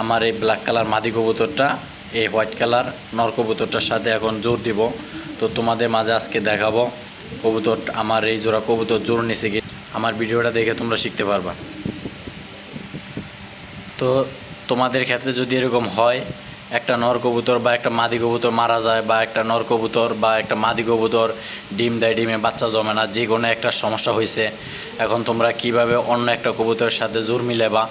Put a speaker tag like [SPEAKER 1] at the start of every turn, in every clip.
[SPEAKER 1] আমার এই black colour মাদি কবুতরটা, এই হোয়াইট কালার নর কবুতরটার সাথে এখন জোর দিব। তো তোমাদের মাঝে আজকে দেখাবো কবুতর, আমার এই জোড়া কবুতর জোর নিছে কি আমার ভিডিওটা দেখে তোমরা শিখতে পারবা। তো তোমাদের ক্ষেত্রে যদি এরকম হয়, একটা নর কবুতর বা একটা মাদি কবুতর মারা যায় বা একটা নর কবুতর বা একটা মাদি কবুতর ডিম দেয়, ডিমে বাচ্চা জমে না, যে কোনো একটা সমস্যা হয়েছে এখন তোমরা কীভাবে অন্য একটা কবুতরের সাথে জোর মিলেবা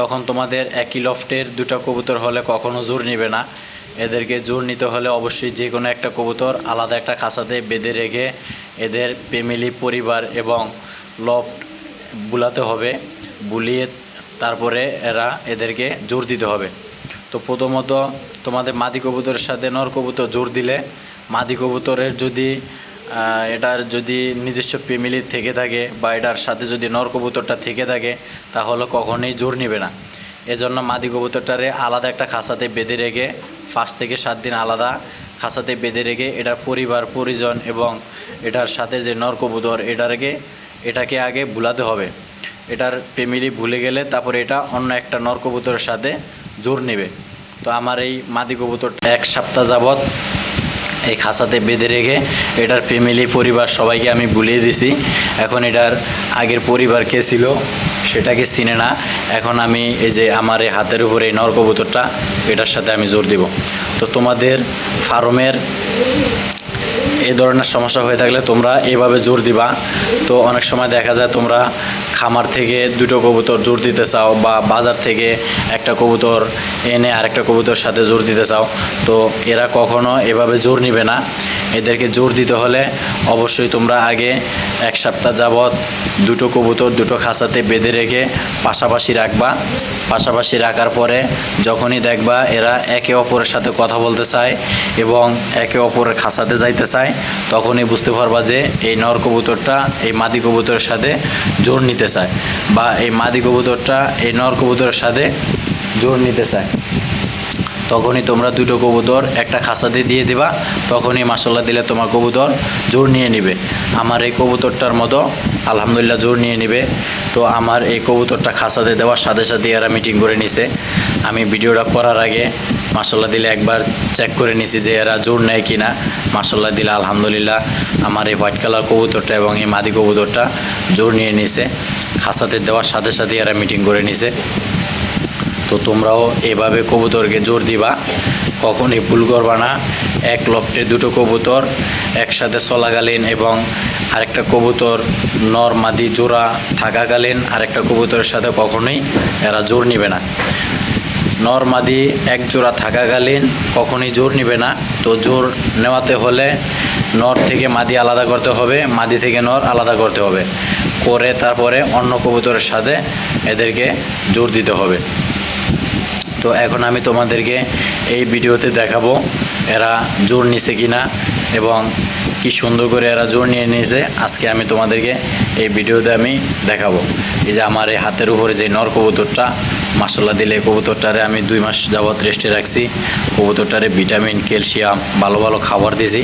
[SPEAKER 1] তখন তোমাদের একই লফটের দুটো কবুতর হলে কখনো জোর নিবে না। এদেরকে জোর নিতে হলে অবশ্যই যে কোনো একটা কবুতর আলাদা একটা খাঁচাতে বেঁধে রেখে এদের ফ্যামিলি পরিবার এবং লফট বুলাতে হবে। বুলিয়ে তারপরে এরা এদেরকে জোর দিতে হবে। তো প্রথমত তোমাদের মাদি কবুতরের সাথে নর কবুতর জোর দিলে মাদি কবুতরের যদি এটার যদি নিজস্ব ফ্যামিলি থেকে থাকে বা এটার সাথে যদি নর কবুতরটা থেকে থাকে, তাহলে কখনোই জোর নেবে না। এজন্য মাদি কবুতরটারে আলাদা একটা খাঁচাতে বেঁধে রেখে, পাঁচ থেকে সাত দিন আলাদা খাঁচাতে বেঁধে রেখে, এটার পরিবার, পরিজন এবং এটার সাথে যে নর কবুতর এটাকে এটাকে আগে ভুলাতে হবে। এটার ফ্যামিলি ভুলে গেলে তারপরে এটা অন্য একটা নর কবুতরের সাথে জোর নেবে। তো আমার এই মাদি কবুতরটা এক সপ্তাহ যাবৎ এই খাসাতে বেঁধে রেখে এটার ফ্যামিলি পরিবার সবাইকে আমি ভুলিয়ে দিছি। এখন এটার আগের পরিবার কে ছিল সেটাকে চিনে না। এখন আমি এই যে আমার এই হাতের উপরে এই নর কবুতরটা এটার সাথে আমি জোর দিব। তো তোমাদের ফার্মের এই ধরনের সমস্যা হয়ে থাকলে তোমরা এভাবে জোর দিবা। তো অনেক সময় দেখা যায় তোমরা খামার থেকে দুটো কবুতর জোর দিতে চাও বা বাজার থেকে একটা কবুতর এনে আরেকটা কবুতর সাথে জোর দিতে চাও, তো এরা কখনো এভাবে জোর নিবে না। এদেরকে জোর দিতে হলে অবশ্যই তোমরা আগে এক সপ্তাহ যাবৎ দুটো কবুতর দুটো খাঁচাতে বেঁধে রেখে পাশাপাশি রাখবা। পাশাপাশি রাখার পরে যখনই দেখবা এরা একে অপরের সাথে কথা বলতে চায় এবং একে অপরের খাঁচাতে যাইতে চায়, তখনই বুঝতে পারবা যে এই নর কবুতরটা, এই মাদি কবুতরের সাথে জোর নিতে চায় বা এই মাদি কবুতরটা এই নর কবুতরের সাথে জোর নিতে চায়। তখনই তোমরা দুটো কবুতর একটা খাঁচাতে দিয়ে দিবা, তখনই মাসাল্লাহ দিলে তোমার কবুতর জোর নিয়ে নিবে। আমার এই কবুতরটার মতো আলহামদুলিল্লাহ জোর নিয়ে নিবে। তো আমার এই কবুতরটা খাঁচাতে দেওয়ার সাথে সাথে এরা মিটিং করে নিছে। আমি ভিডিওটা করার আগে মাসাল্লাহ দিলে একবার চেক করে নিছি যে এরা জোর নেয় কি না মাসাল্লাহ দিলে আলহামদুলিল্লাহ আমার এই হোয়াইট কালার কবুতরটা এবং এই মাদি কবুতরটা জোর নিয়ে নিছে। খাঁচাতে দেওয়ার সাথে সাথে এরা মিটিং করে নিছে। তো তোমরাও এভাবে কবুতরকে জোর দিবা। কখনই ভুল করবা না। এক লফটে দুটো কবুতর, একসাথে চলাকালীন এবং আরেকটা কবুতর নর মাদি জোড়া থাকাকালীন আরেকটা কবুতরের সাথে কখনোই এরা জোর নিবে না। নর মাদি এক জোড়া থাকাকালীন কখনই জোর নিবে না। তো জোর নেওয়াতে হলে নর থেকে মাদি আলাদা করতে হবে, মাদি থেকে নর আলাদা করতে হবে। করে তারপরে অন্য কবুতরের সাথে এদেরকে জোর দিতে হবে। তো এখন আমি তোমাদেরকে এই ভিডিওতে দেখাবো এরা জোর নিছে কিনা এবং কি সুন্দর করে এরা জোর নিয়ে নিয়েছে আজকে আমি তোমাদেরকে এই ভিডিওতে আমি দেখাবো। এই যে আমার এই হাতের উপরে যে নর কবুতরটা মাসাল্লা দিলে কবুতরটারে আমি দুই মাস যাবৎ রেস্টে রাখছি। কবুতরটারে ভিটামিন, ক্যালসিয়াম, ভালো ভালো খাবার দিয়েছি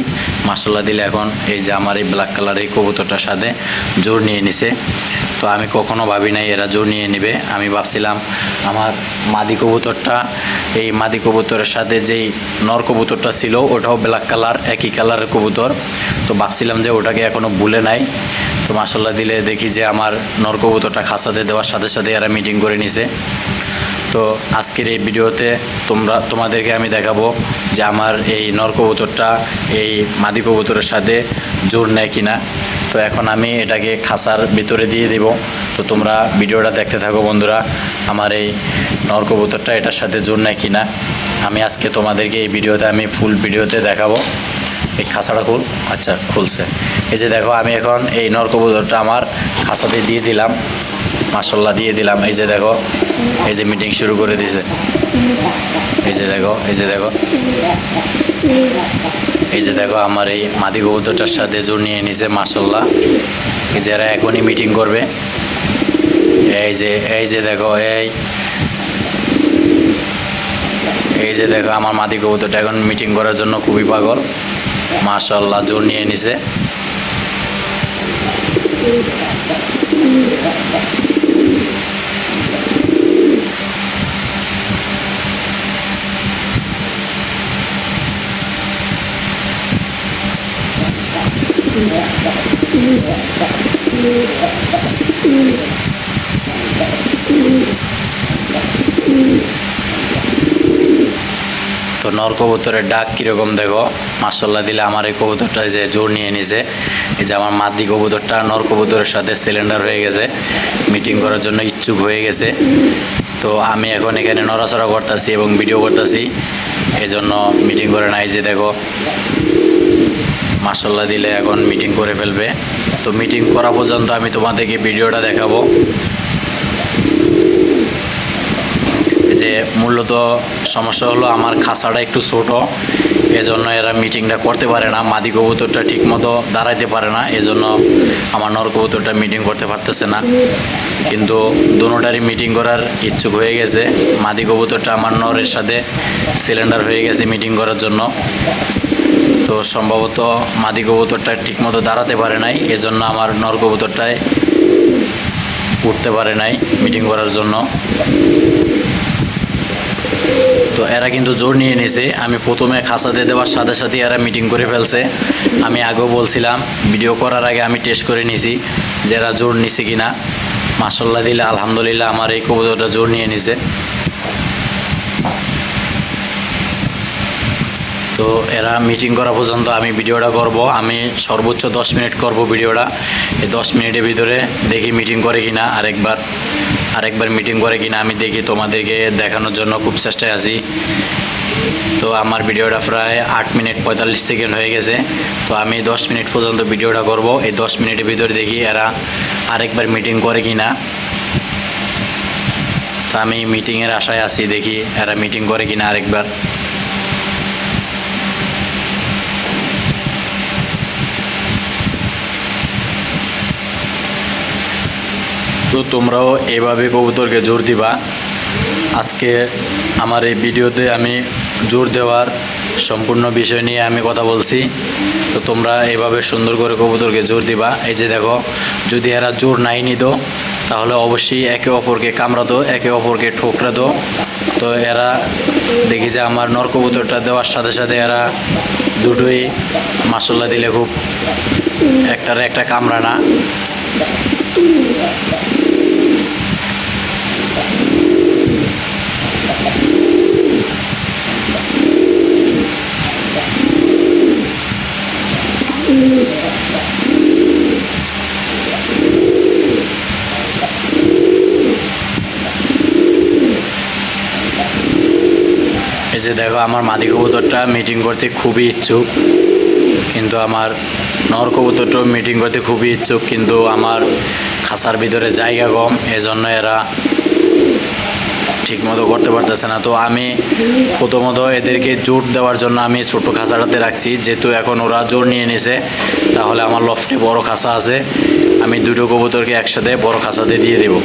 [SPEAKER 1] মাসাল্লা দিলে এখন এই যে আমার এই ব্ল্যাক কালার এই কবুতরটার সাথে জোর নিয়ে নিছে। তো আমি কখনো ভাবি নাই, এরা জোর নিয়ে নেবে। আমি ভাবছিলাম আমার মাদি কবুতরটা, এই মাদি কবুতরের সাথে যেই নর কবুতরটা ছিল, ওটাও ব্ল্যাক কালার একই কালারের কবুতর। তো ভাবছিলাম যে ওটাকে এখনও ভুলে নাই। তো মাসাল্লাহ দিলে দেখি যে আমার নর কবুতরটা খাঁচাতে দেওয়ার সাথে সাথে এরা মিটিং করে নিছে। তো আজকের এই ভিডিওতে তোমরা, তোমাদেরকে আমি দেখাবো যে আমার এই নর কবুতরটা, এই মাদি কবুতরের সাথে জোর নেয় কিনা। তো এখন আমি এটাকে খাসার ভিতরে দিয়ে দিব। তো তোমরা ভিডিওটা দেখতে থাকো বন্ধুরা, আমার এই নর কবুতরটা এটার সাথে জোর নেয় কিনা। আমি আজকে তোমাদেরকে এই ভিডিওতে, আমি ফুল ভিডিওতে দেখাবো। এই খাসাটা খুল আচ্ছা খুলছে। এই যে দেখো, আমি এখন এই নর কবুতরটা আমার খাসাতে দিয়ে দিলাম। মাসাল্লাহ দিয়ে দিলাম। এই যে দেখো, এই যে মিটিং শুরু করে দিছে। এই যে দেখো, এই যে দেখো। এই যে দেখো আমার এই মাদি কবুতরটার সাথে জোর নিয়ে নিছে মাসাল্লাহ এই যে এখনই মিটিং করবে। এই যে এই যে দেখো, এই। এই যে দেখো, আমার মাদি কবুতরটা এখন মিটিং করার জন্য খুবই পাগল। মাশাল্লাহ জোর নিয়ে নিছে। তো নর কবুতরের ডাক কীরকম দেখো? মাসাল্লাহ দিলে আমার এই কবুতরটা যে জোর নিয়ে নিছে। এই যে আমার মাদি কবুতরটা নর কবুতরের সাথে সিলিন্ডার হয়ে গেছে। মিটিং করার জন্য ইচ্ছুক হয়ে গেছে। তো আমি এখন এখানে নড়াচড়া করতেছি এবং ভিডিও করতেছি। এই জন্য মিটিং করে নাই যে দেখো। মাসাল্লাহ দিলে এখন মিটিং করে ফেলবে। তো মিটিং করা পর্যন্ত আমি তোমাদেরকে ভিডিওটা দেখাবো। যে মূলত সমস্যা হলো আমার খাঁচাটা একটু ছোট, এজন্য এরা মিটিংটা করতে পারে না, মাদি কবুতরটা ঠিক মতো দাঁড়াইতে পারে না, এজন্য আমার নর কবুতরটা মিটিং করতে পারতেছে না। কিন্তু দুটারই মিটিং করার ইচ্ছুক হয়ে গেছে। মাদি কবুতরটা আমার নরের সাথে সিলিন্ডার হয়ে গেছে মিটিং করার জন্য। তো সম্ভবত মাদি কবুতরটা ঠিক মতো দাঁড়াতে পারে নাই, এজন্য আমার নর কবুতরটায় উঠতে পারে নাই মিটিং করার জন্য। তো এরা কিন্তু জোর নিয়ে নিয়েছে আমি প্রথমে খাঁচাতে দেওয়ার সাথে সাথে এরা মিটিং করে ফেলছে। আমি আগেও বলছিলাম, ভিডিও করার আগে আমি টেস্ট করে নিছি যে এরা জোর নিছে কিনা। মাসাল্লাহ দিলে আলহামদুলিল্লাহ আমার এই কবুতরটা জোর নিয়ে নিছে। তো এরা মিটিং করা পর্যন্ত আমি ভিডিওটা করব। আমি সর্বোচ্চ দশ মিনিট করব ভিডিওটা। এই দশ মিনিটের ভিতরে দেখি মিটিং করে কিনা, আরেকবার আরেকবার মিটিং করে কিনা আমি দেখি তোমাদেরকে দেখানোর জন্য খুব চেষ্টায় আছি। তো আমার ভিডিওটা প্রায় আট মিনিট পঁয়তাল্লিশ সেকেন্ড হয়ে গেছে। তো আমি দশ মিনিট পর্যন্ত ভিডিওটা করব। এই দশ মিনিটের ভিতরে দেখি এরা আরেকবার মিটিং করে কিনা। তো আমি মিটিংয়ের আশায় আছি, দেখি এরা মিটিং করে কিনা আরেকবার। তো তোমরাও এভাবে কবুতরকে জোর দিবা। আজকে আমার এই ভিডিওতে আমি জোর দেওয়ার সম্পূর্ণ বিষয় নিয়ে আমি কথা বলছি। তো তোমরা এভাবে সুন্দর করে কবুতরকে জোর দিবা। এই যে দেখো, যদি এরা জোর নাই নিত, তাহলে অবশ্যই একে অপরকে কামড়াতো, একে অপরকে ঠোকরাতো। তো এরা দেখি যে আমার নর কবুতরটা দেওয়ার সাথে সাথে এরা দুটোই মাসাল্লা দিলে খুব একটার একটা কামড়ানা যে দেখো, আমার মাদি কবুতরটা মিটিং করতে খুবই ইচ্ছুক। কিন্তু আমার নর কবুতরটাও মিটিং করতে খুবই ইচ্ছুক, কিন্তু আমার খাঁচার ভিতরে জায়গা কম, এজন্য এরা ঠিক মতো করতে পারতেছে না। তো আমি প্রথমত এদেরকে জোর দেওয়ার জন্য আমি ছোট খাঁচাটাতে রাখছি। যেহেতু এখন ওরা জোর নিয়ে নিছে, তাহলে আমার লফটে বড় খাঁচা আছে। আমি দুটো কবুতরকে একসাথে বড় খাঁচাতে দিয়ে দেবো।